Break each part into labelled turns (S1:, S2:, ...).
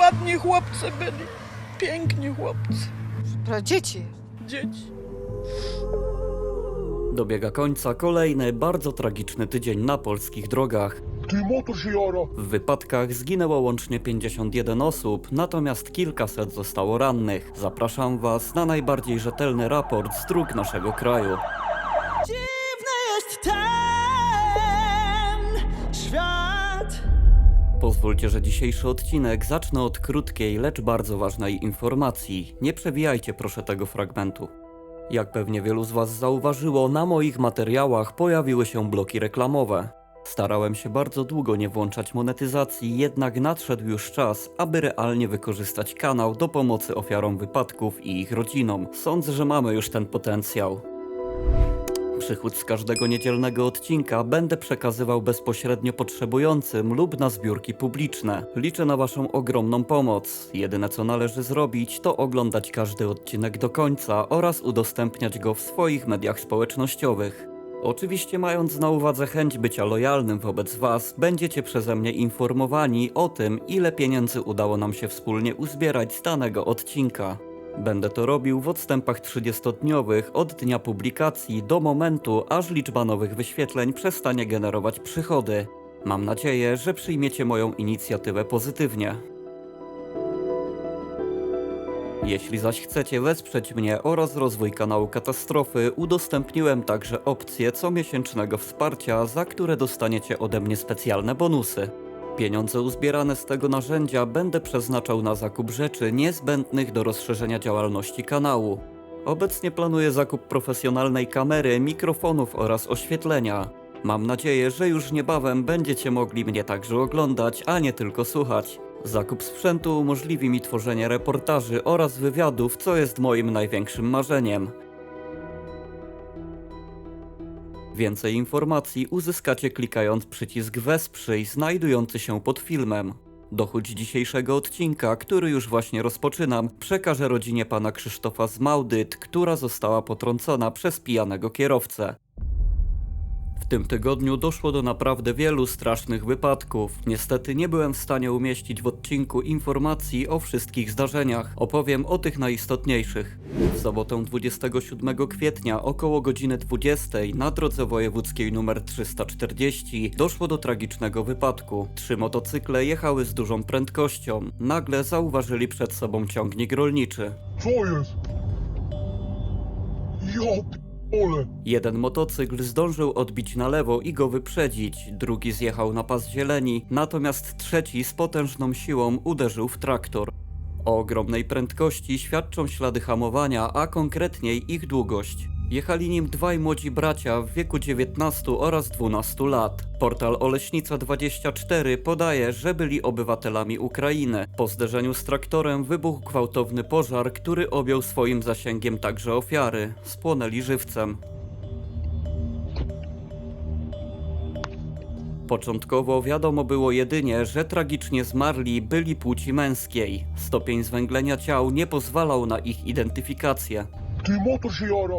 S1: ładni chłopcy byli. Piękni chłopcy.
S2: Pra dzieci.
S1: Dzieci.
S3: Dobiega końca kolejny bardzo tragiczny tydzień na polskich drogach. W wypadkach zginęło łącznie 51 osób, natomiast kilkaset zostało rannych. Zapraszam Was na najbardziej rzetelny raport z dróg naszego kraju. Pozwólcie, że dzisiejszy odcinek zacznę od krótkiej, lecz bardzo ważnej informacji. Nie przewijajcie proszę tego fragmentu. Jak pewnie wielu z Was zauważyło, na moich materiałach pojawiły się bloki reklamowe. Starałem się bardzo długo nie włączać monetyzacji, jednak nadszedł już czas, aby realnie wykorzystać kanał do pomocy ofiarom wypadków i ich rodzinom. Sądzę, że mamy już ten potencjał. Przychód z każdego niedzielnego odcinka będę przekazywał bezpośrednio potrzebującym lub na zbiórki publiczne. Liczę na Waszą ogromną pomoc. Jedyne co należy zrobić, to oglądać każdy odcinek do końca oraz udostępniać go w swoich mediach społecznościowych. Oczywiście mając na uwadze chęć bycia lojalnym wobec Was, będziecie przeze mnie informowani o tym, ile pieniędzy udało nam się wspólnie uzbierać z danego odcinka. Będę to robił w odstępach 30-dniowych od dnia publikacji do momentu, aż liczba nowych wyświetleń przestanie generować przychody. Mam nadzieję, że przyjmiecie moją inicjatywę pozytywnie. Jeśli zaś chcecie wesprzeć mnie oraz rozwój kanału Katastrofy, udostępniłem także opcję comiesięcznego wsparcia, za które dostaniecie ode mnie specjalne bonusy. Pieniądze uzbierane z tego narzędzia będę przeznaczał na zakup rzeczy niezbędnych do rozszerzenia działalności kanału. Obecnie planuję zakup profesjonalnej kamery, mikrofonów oraz oświetlenia. Mam nadzieję, że już niebawem będziecie mogli mnie także oglądać, a nie tylko słuchać. Zakup sprzętu umożliwi mi tworzenie reportaży oraz wywiadów, co jest moim największym marzeniem. Więcej informacji uzyskacie klikając przycisk Wesprzyj znajdujący się pod filmem. Dochód dzisiejszego odcinka, który już właśnie rozpoczynam, przekażę rodzinie pana Krzysztofa z Małdyt, która została potrącona przez pijanego kierowcę. W tym tygodniu doszło do naprawdę wielu strasznych wypadków. Niestety nie byłem w stanie umieścić w odcinku informacji o wszystkich zdarzeniach. Opowiem o tych najistotniejszych. W sobotę 27 kwietnia około godziny 20 na drodze wojewódzkiej nr 340 doszło do tragicznego wypadku. Trzy motocykle jechały z dużą prędkością. Nagle zauważyli przed sobą ciągnik rolniczy.
S4: Co jest? P***ole.
S3: Jeden motocykl zdążył odbić na lewo i go wyprzedzić, drugi zjechał na pas zieleni, natomiast trzeci z potężną siłą uderzył w traktor. O ogromnej prędkości świadczą ślady hamowania, a konkretniej ich długość. Jechali nim dwaj młodzi bracia w wieku 19 oraz 12 lat. Portal Oleśnica24 podaje, że byli obywatelami Ukrainy. Po zderzeniu z traktorem wybuchł gwałtowny pożar, który objął swoim zasięgiem także ofiary. Spłonęli żywcem. Początkowo wiadomo było jedynie, że tragicznie zmarli byli płci męskiej. Stopień zwęglenia ciał nie pozwalał na ich identyfikację.
S4: Się jara.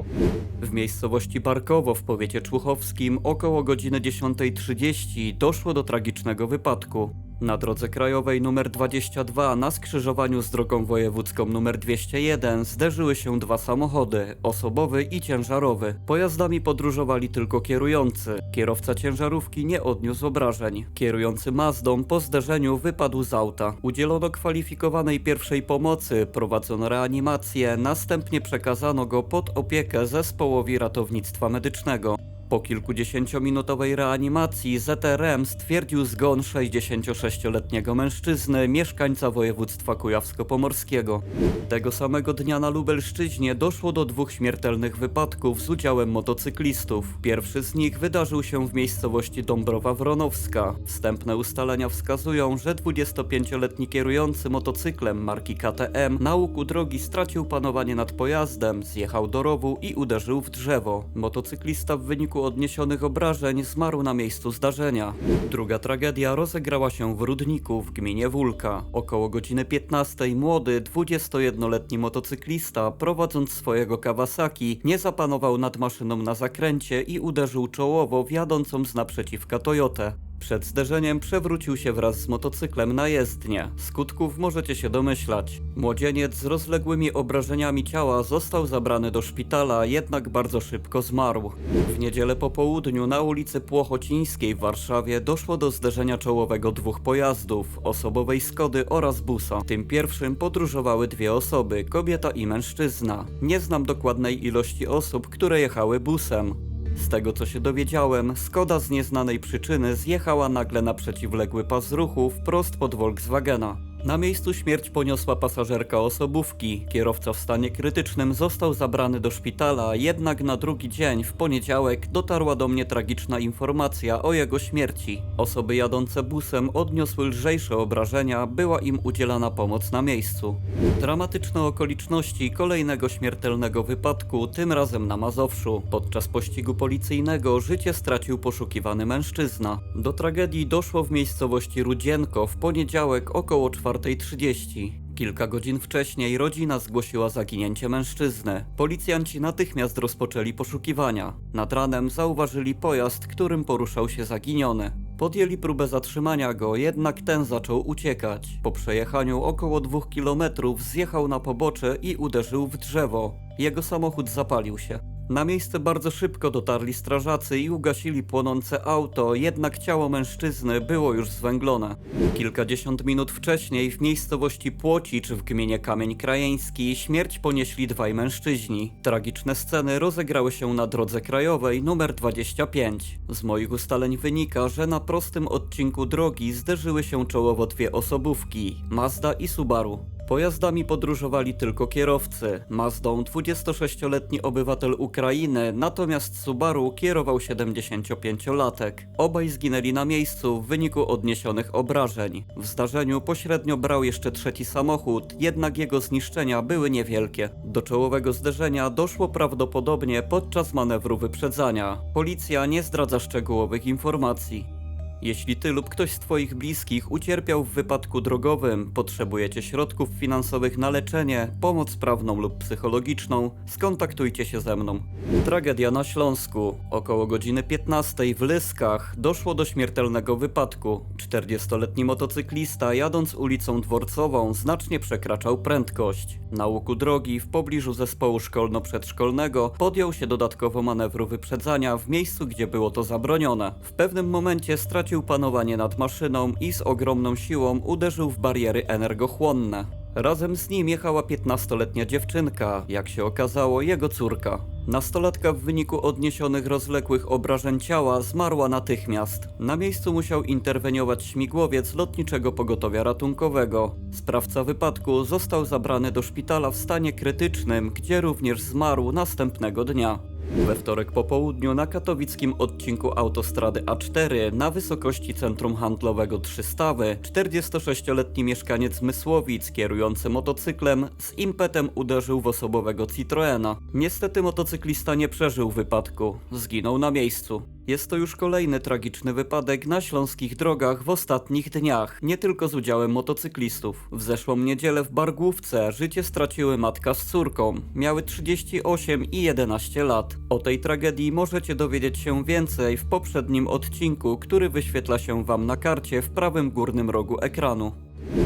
S3: W miejscowości Barkowo w powiecie człuchowskim około godziny 10.30 doszło do tragicznego wypadku. Na drodze krajowej nr 22 na skrzyżowaniu z drogą wojewódzką nr 201 zderzyły się dwa samochody, osobowy i ciężarowy. Pojazdami podróżowali tylko kierujący. Kierowca ciężarówki nie odniósł obrażeń. Kierujący Mazdą po zderzeniu wypadł z auta. Udzielono kwalifikowanej pierwszej pomocy, prowadzono reanimację, następnie przekazano go pod opiekę zespołowi ratownictwa medycznego. Po kilkudziesięciominutowej reanimacji ZRM stwierdził zgon 66-letniego mężczyzny, mieszkańca województwa kujawsko-pomorskiego. Tego samego dnia na Lubelszczyźnie doszło do dwóch śmiertelnych wypadków z udziałem motocyklistów. Pierwszy z nich wydarzył się w miejscowości Dąbrowa Wronowska. Wstępne ustalenia wskazują, że 25-letni kierujący motocyklem marki KTM na łuku drogi stracił panowanie nad pojazdem, zjechał do rowu i uderzył w drzewo. Motocyklista w wyniku odniesionych obrażeń zmarł na miejscu zdarzenia. Druga tragedia rozegrała się w Rudniku w gminie Wólka. Około godziny 15 młody, 21-letni motocyklista prowadząc swojego Kawasaki nie zapanował nad maszyną na zakręcie i uderzył czołowo w jadącą z naprzeciwka Toyotę. Przed zderzeniem przewrócił się wraz z motocyklem na jezdnię. Skutków możecie się domyślać. Młodzieniec z rozległymi obrażeniami ciała został zabrany do szpitala, jednak bardzo szybko zmarł. W niedzielę po południu na ulicy Płochocińskiej w Warszawie doszło do zderzenia czołowego dwóch pojazdów, osobowej Skody oraz busa. Tym pierwszym podróżowały dwie osoby, kobieta i mężczyzna. Nie znam dokładnej ilości osób, które jechały busem. Z tego co się dowiedziałem, Skoda z nieznanej przyczyny zjechała nagle na przeciwległy pas ruchu wprost pod Volkswagena. Na miejscu śmierć poniosła pasażerka osobówki. Kierowca w stanie krytycznym został zabrany do szpitala, jednak na drugi dzień, w poniedziałek, dotarła do mnie tragiczna informacja o jego śmierci. Osoby jadące busem odniosły lżejsze obrażenia, była im udzielana pomoc na miejscu. Dramatyczne okoliczności kolejnego śmiertelnego wypadku, tym razem na Mazowszu. Podczas pościgu policyjnego życie stracił poszukiwany mężczyzna. Do tragedii doszło w miejscowości Rudzienko w poniedziałek około 4.30. Kilka godzin wcześniej rodzina zgłosiła zaginięcie mężczyzny. Policjanci natychmiast rozpoczęli poszukiwania. Nad ranem zauważyli pojazd, którym poruszał się zaginiony. Podjęli próbę zatrzymania go, jednak ten zaczął uciekać. Po przejechaniu około dwóch kilometrów zjechał na pobocze i uderzył w drzewo. Jego samochód zapalił się. Na miejsce bardzo szybko dotarli strażacy i ugasili płonące auto, jednak ciało mężczyzny było już zwęglone. Kilkadziesiąt minut wcześniej w miejscowości Płocicz w gminie Kamień Krajeński śmierć ponieśli dwaj mężczyźni. Tragiczne sceny rozegrały się na drodze krajowej numer 25. Z moich ustaleń wynika, że na prostym odcinku drogi zderzyły się czołowo dwie osobówki Mazda i Subaru. Pojazdami podróżowali tylko kierowcy. Mazdą 26-letni obywatel Ukrainy, natomiast Subaru kierował 75-latek. Obaj zginęli na miejscu w wyniku odniesionych obrażeń. W zdarzeniu pośrednio brał jeszcze trzeci samochód, jednak jego zniszczenia były niewielkie. Do czołowego zderzenia doszło prawdopodobnie podczas manewru wyprzedzania. Policja nie zdradza szczegółowych informacji. Jeśli ty lub ktoś z twoich bliskich ucierpiał w wypadku drogowym, potrzebujecie środków finansowych na leczenie, pomoc prawną lub psychologiczną, skontaktujcie się ze mną. Tragedia na Śląsku. Około godziny 15 w Lyskach doszło do śmiertelnego wypadku. 40-letni motocyklista jadąc ulicą Dworcową znacznie przekraczał prędkość. Na łuku drogi w pobliżu zespołu szkolno-przedszkolnego podjął się dodatkowo manewru wyprzedzania w miejscu, gdzie było to zabronione. W pewnym momencie stracił panowanie nad maszyną i z ogromną siłą uderzył w bariery energochłonne. Razem z nim jechała 15-letnia dziewczynka, jak się okazało, jego córka. Nastolatka w wyniku odniesionych rozległych obrażeń ciała zmarła natychmiast. Na miejscu musiał interweniować śmigłowiec lotniczego pogotowia ratunkowego. Sprawca wypadku został zabrany do szpitala w stanie krytycznym, gdzie również zmarł następnego dnia. We wtorek po południu na katowickim odcinku autostrady A4 na wysokości centrum handlowego Trzystawy 46-letni mieszkaniec Mysłowic kierujący motocyklem z impetem uderzył w osobowego Citroena. Niestety motocyklista nie przeżył wypadku, zginął na miejscu. Jest to już kolejny tragiczny wypadek na śląskich drogach w ostatnich dniach, nie tylko z udziałem motocyklistów. W zeszłą niedzielę w Bargłówce życie straciły matka z córką. Miały 38 i 11 lat. O tej tragedii możecie dowiedzieć się więcej w poprzednim odcinku, który wyświetla się Wam na karcie w prawym górnym rogu ekranu.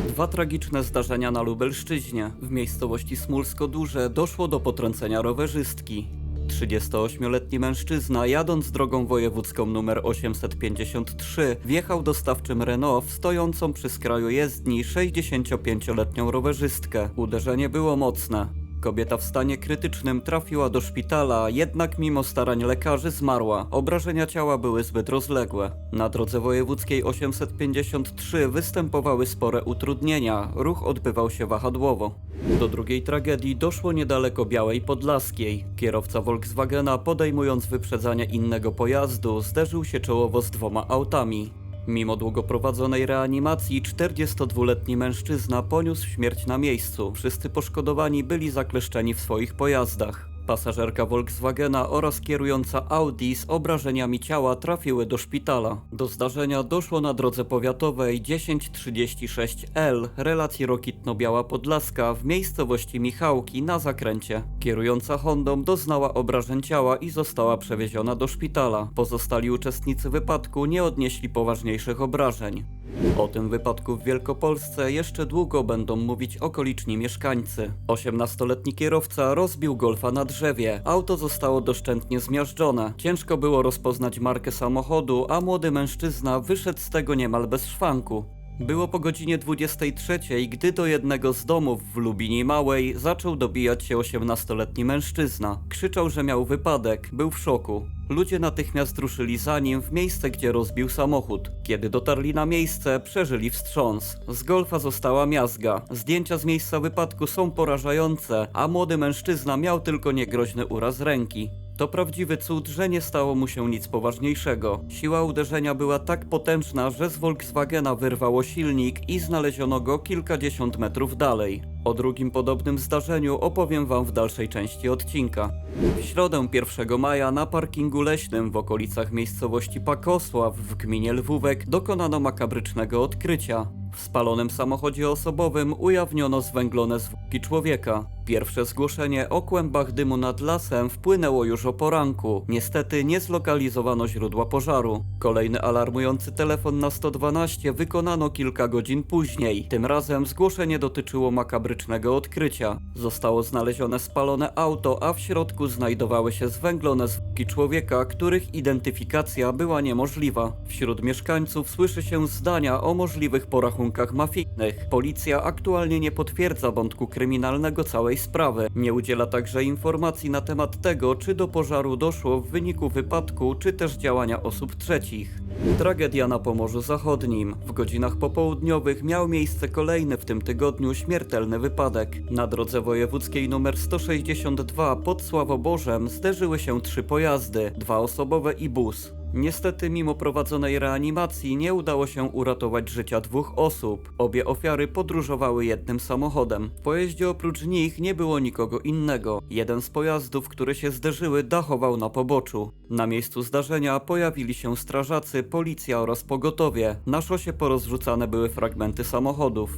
S3: Dwa tragiczne zdarzenia na Lubelszczyźnie. W miejscowości Smulsko-Duże doszło do potrącenia rowerzystki. 38-letni mężczyzna jadąc drogą wojewódzką nr 853 wjechał dostawczym Renault w stojącą przy skraju jezdni 65-letnią rowerzystkę. Uderzenie było mocne. Kobieta w stanie krytycznym trafiła do szpitala, jednak mimo starań lekarzy zmarła. Obrażenia ciała były zbyt rozległe. Na drodze wojewódzkiej 853 występowały spore utrudnienia, ruch odbywał się wahadłowo. Do drugiej tragedii doszło niedaleko Białej Podlaskiej. Kierowca Volkswagena podejmując wyprzedzanie innego pojazdu zderzył się czołowo z dwoma autami. Mimo długo prowadzonej reanimacji, 42-letni mężczyzna poniósł śmierć na miejscu. Wszyscy poszkodowani byli zakleszczeni w swoich pojazdach. Pasażerka Volkswagena oraz kierująca Audi z obrażeniami ciała trafiły do szpitala. Do zdarzenia doszło na drodze powiatowej 1036L relacji Rokitno-Biała Podlaska w miejscowości Michałki na zakręcie. Kierująca Hondą doznała obrażeń ciała i została przewieziona do szpitala. Pozostali uczestnicy wypadku nie odnieśli poważniejszych obrażeń. O tym wypadku w Wielkopolsce jeszcze długo będą mówić okoliczni mieszkańcy. 18-letni kierowca rozbił golfa na drzewie. Auto zostało doszczętnie zmiażdżone. Ciężko było rozpoznać markę samochodu, a młody mężczyzna wyszedł z tego niemal bez szwanku. Było po godzinie 23, gdy do jednego z domów w Lubinie Małej zaczął dobijać się 18-letni mężczyzna. Krzyczał, że miał wypadek, był w szoku. Ludzie natychmiast ruszyli za nim w miejsce, gdzie rozbił samochód. Kiedy dotarli na miejsce, przeżyli wstrząs. Z golfa została miazga. Zdjęcia z miejsca wypadku są porażające, a młody mężczyzna miał tylko niegroźny uraz ręki. To prawdziwy cud, że nie stało mu się nic poważniejszego. Siła uderzenia była tak potężna, że z Volkswagena wyrwało silnik i znaleziono go kilkadziesiąt metrów dalej. O drugim podobnym zdarzeniu opowiem wam w dalszej części odcinka. W środę 1 maja na parkingu leśnym w okolicach miejscowości Pakosław w gminie Lwówek dokonano makabrycznego odkrycia. W spalonym samochodzie osobowym ujawniono zwęglone zwłoki człowieka. Pierwsze zgłoszenie o kłębach dymu nad lasem wpłynęło już o poranku. Niestety nie zlokalizowano źródła pożaru. Kolejny alarmujący telefon na 112 wykonano kilka godzin później. Tym razem zgłoszenie dotyczyło makabrycznego odkrycia. Zostało znalezione spalone auto, a w środku znajdowały się zwęglone zwłoki człowieka, których identyfikacja była niemożliwa. Wśród mieszkańców słyszy się zdania o możliwych porachunkach mafijnych. Policja aktualnie nie potwierdza wątku kryminalnego całej sprawy. Nie udziela także informacji na temat tego, czy do pożaru doszło w wyniku wypadku, czy też działania osób trzecich. Tragedia na Pomorzu Zachodnim. W godzinach popołudniowych miał miejsce kolejny w tym tygodniu śmiertelny wypadek. Na drodze wojewódzkiej nr 162 pod Sławoborzem zderzyły się trzy pojazdy, dwa osobowe i bus. Niestety, mimo prowadzonej reanimacji, nie udało się uratować życia dwóch osób. Obie ofiary podróżowały jednym samochodem. W pojeździe oprócz nich nie było nikogo innego. Jeden z pojazdów, które się zderzyły, dachował na poboczu. Na miejscu zdarzenia pojawili się strażacy, policja oraz pogotowie. Na szosie porozrzucane były fragmenty samochodów.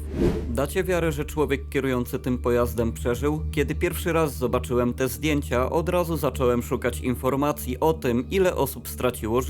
S3: Dacie wiarę, że człowiek kierujący tym pojazdem przeżył? Kiedy pierwszy raz zobaczyłem te zdjęcia, od razu zacząłem szukać informacji o tym, ile osób straciło życie.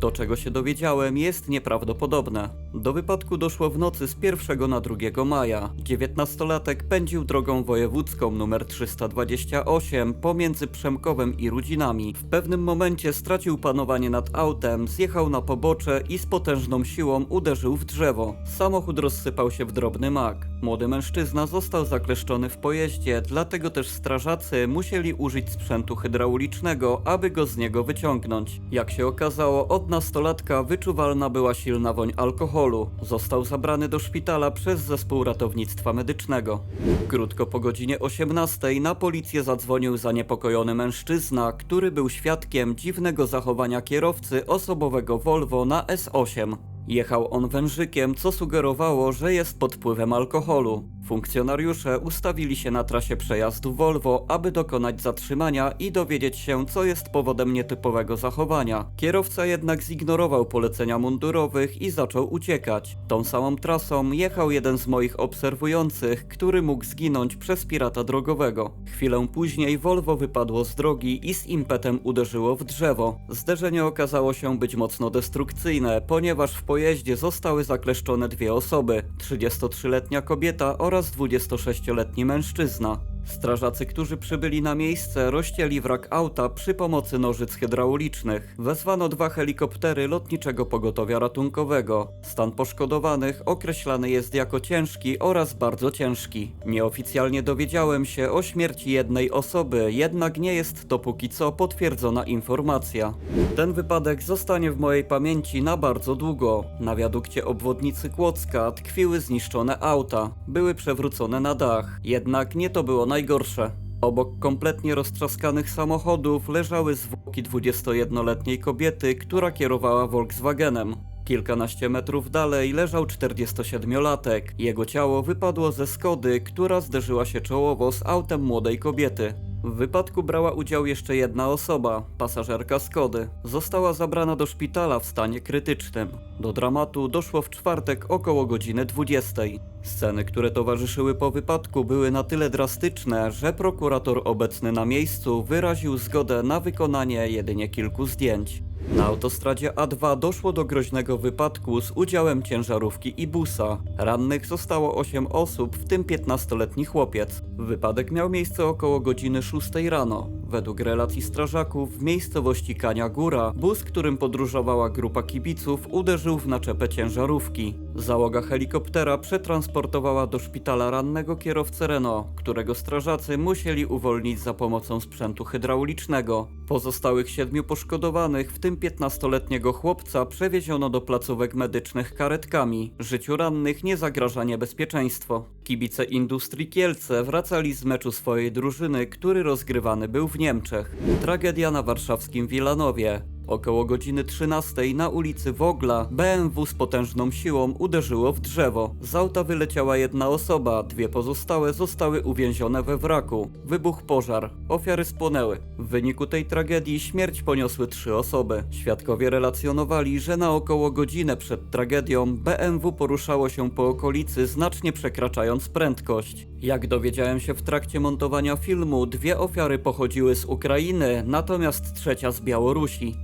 S3: To, czego się dowiedziałem, jest nieprawdopodobne. Do wypadku doszło w nocy z 1 na 2 maja. 19-latek pędził drogą wojewódzką nr 328 pomiędzy Przemkowem i Rudzinami. W pewnym momencie stracił panowanie nad autem, zjechał na pobocze i z potężną siłą uderzył w drzewo. Samochód rozsypał się w drobny mak. Młody mężczyzna został zakleszczony w pojeździe, dlatego też strażacy musieli użyć sprzętu hydraulicznego, aby go z niego wyciągnąć. Jak się okazało, od nastolatka wyczuwalna była silna woń alkoholu. Został zabrany do szpitala przez zespół ratownictwa medycznego. Krótko po godzinie 18 na policję zadzwonił zaniepokojony mężczyzna, który był świadkiem dziwnego zachowania kierowcy osobowego Volvo na S8. Jechał on wężykiem, co sugerowało, że jest pod wpływem alkoholu. Funkcjonariusze ustawili się na trasie przejazdu Volvo, aby dokonać zatrzymania i dowiedzieć się, co jest powodem nietypowego zachowania. Kierowca jednak zignorował polecenia mundurowych i zaczął uciekać. Tą samą trasą jechał jeden z moich obserwujących, który mógł zginąć przez pirata drogowego. Chwilę później Volvo wypadło z drogi i z impetem uderzyło w drzewo. Zderzenie okazało się być mocno destrukcyjne, ponieważ w pojeździe zostały zakleszczone dwie osoby: 33-letnia kobieta oraz 26-letni mężczyzna. Strażacy, którzy przybyli na miejsce, rozcięli wrak auta przy pomocy nożyc hydraulicznych. Wezwano dwa helikoptery lotniczego pogotowia ratunkowego. Stan poszkodowanych określany jest jako ciężki oraz bardzo ciężki. Nieoficjalnie dowiedziałem się o śmierci jednej osoby, jednak nie jest to póki co potwierdzona informacja. Ten wypadek zostanie w mojej pamięci na bardzo długo. Na wiadukcie obwodnicy Kłodzka tkwiły zniszczone auta. Były przewrócone na dach. Jednak nie to było najgorsze. Obok kompletnie roztrzaskanych samochodów leżały zwłoki 21-letniej kobiety, która kierowała Volkswagenem. Kilkanaście metrów dalej leżał 47-latek. Jego ciało wypadło ze Skody, która zderzyła się czołowo z autem młodej kobiety. W wypadku brała udział jeszcze jedna osoba, pasażerka Skody. Została zabrana do szpitala w stanie krytycznym. Do dramatu doszło w czwartek około godziny 20. Sceny, które towarzyszyły po wypadku, były na tyle drastyczne, że prokurator obecny na miejscu wyraził zgodę na wykonanie jedynie kilku zdjęć. Na autostradzie A2 doszło do groźnego wypadku z udziałem ciężarówki i busa. Rannych zostało 8 osób, w tym 15-letni chłopiec. Wypadek miał miejsce około godziny 6 rano. Według relacji strażaków w miejscowości Kania Góra bus, którym podróżowała grupa kibiców, uderzył w naczepę ciężarówki. Załoga helikoptera przetransportowała do szpitala rannego kierowcę Renault, którego strażacy musieli uwolnić za pomocą sprzętu hydraulicznego. Pozostałych siedmiu poszkodowanych, w tym 15-letniego chłopca, przewieziono do placówek medycznych karetkami. Życiu rannych nie zagraża niebezpieczeństwo. Kibice Industrii Kielce wracali z meczu swojej drużyny, który rozgrywany był w Niemczech. Tragedia na warszawskim Wilanowie. Około godziny 13 na ulicy Wogla BMW z potężną siłą uderzyło w drzewo. Z auta wyleciała jedna osoba, dwie pozostałe zostały uwięzione we wraku. Wybuchł pożar, ofiary spłonęły. W wyniku tej tragedii śmierć poniosły trzy osoby. Świadkowie relacjonowali, że na około godzinę przed tragedią BMW poruszało się po okolicy znacznie przekraczając prędkość. Jak dowiedziałem się w trakcie montowania filmu, dwie ofiary pochodziły z Ukrainy, natomiast trzecia z Białorusi.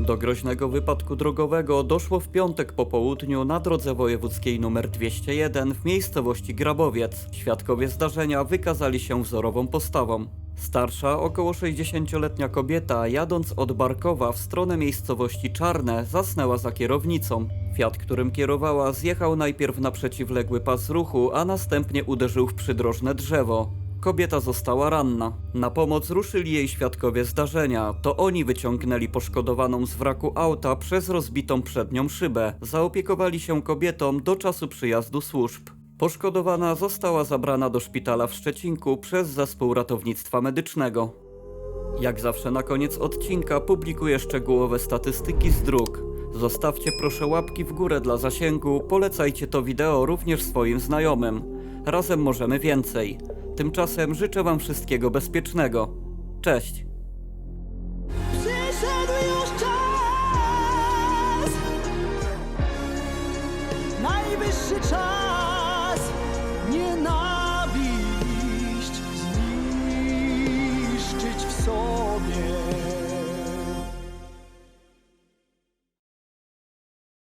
S3: Do groźnego wypadku drogowego doszło w piątek po południu na drodze wojewódzkiej nr 201 w miejscowości Grabowiec. Świadkowie zdarzenia wykazali się wzorową postawą. Starsza, około 60-letnia kobieta, jadąc od Barkowa w stronę miejscowości Czarne, zasnęła za kierownicą. Fiat, którym kierowała, zjechał najpierw na przeciwległy pas ruchu, a następnie uderzył w przydrożne drzewo. Kobieta została ranna. Na pomoc ruszyli jej świadkowie zdarzenia. To oni wyciągnęli poszkodowaną z wraku auta przez rozbitą przednią szybę. Zaopiekowali się kobietą do czasu przyjazdu służb. Poszkodowana została zabrana do szpitala w Szczecinku przez zespół ratownictwa medycznego. Jak zawsze na koniec odcinka publikuję szczegółowe statystyki z dróg. Zostawcie proszę łapki w górę dla zasięgu, polecajcie to wideo również swoim znajomym. Razem możemy więcej. Tymczasem życzę Wam wszystkiego bezpiecznego. Cześć!
S1: Najwyższy czas.